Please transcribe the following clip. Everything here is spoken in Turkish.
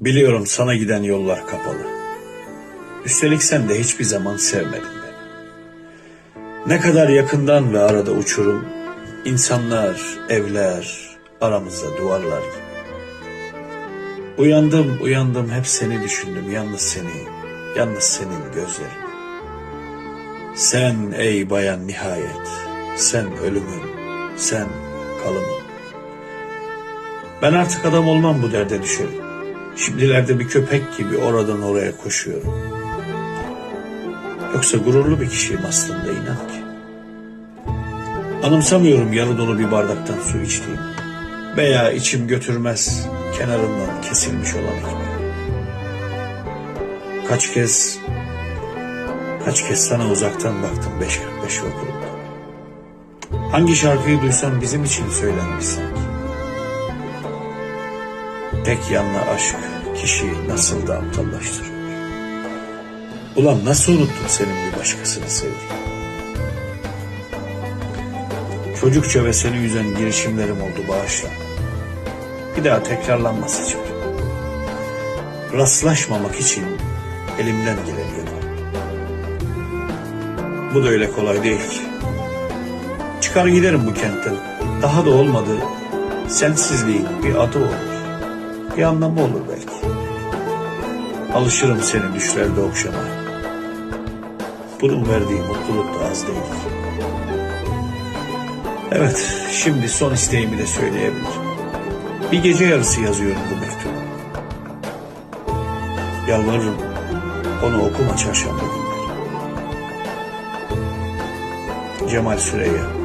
Biliyorum sana giden yollar kapalı. Üstelik sen de hiçbir zaman sevmedin beni. Ne kadar yakından ve arada uçurum, insanlar, evler, aramızda duvarlar gibi. Uyandım, uyandım, hep seni düşündüm, yalnız seni, yalnız senin gözlerini. Sen ey bayan nihayet, sen ölümün, sen kalımın. Ben artık adam olmam bu derde düşerim. Şimdilerde bir köpek gibi oradan oraya koşuyorum. Yoksa gururlu bir kişiyim aslında inan ki. Anımsamıyorum yarı dolu bir bardaktan su içtiğimi. Veya içim götürmez kenarından kesilmiş olan. Kaç kez, kaç kez sana uzaktan baktım 5.45 okulunda. Hangi şarkıyı duysam bizim için söylenmiş sanki. Tek yanlı aşk kişiyi nasıl da aptallaştırıyor. Ulan nasıl unuttun senin bir başkasını sevdiğini? Çocukça ve seni üzen girişimlerim oldu bağışla. Bir daha tekrarlanmaz hiçbir. Rastlaşmamak için elimden geleni yaparım. Bu da öyle kolay değil ki. Çıkar giderim bu kentten. Daha da olmadı. Sensizliğin bir adı olur. Bir anlamı olur belki. Alışırım seni düşlerde okşamaya. Bunun verdiği mutluluk da az değil. Evet, şimdi son isteğimi de söyleyebilirim. Bir gece yarısı yazıyorum bu mektubu. Yalvarırım, onu okuma çarşamba günleri. Cemal Süreyya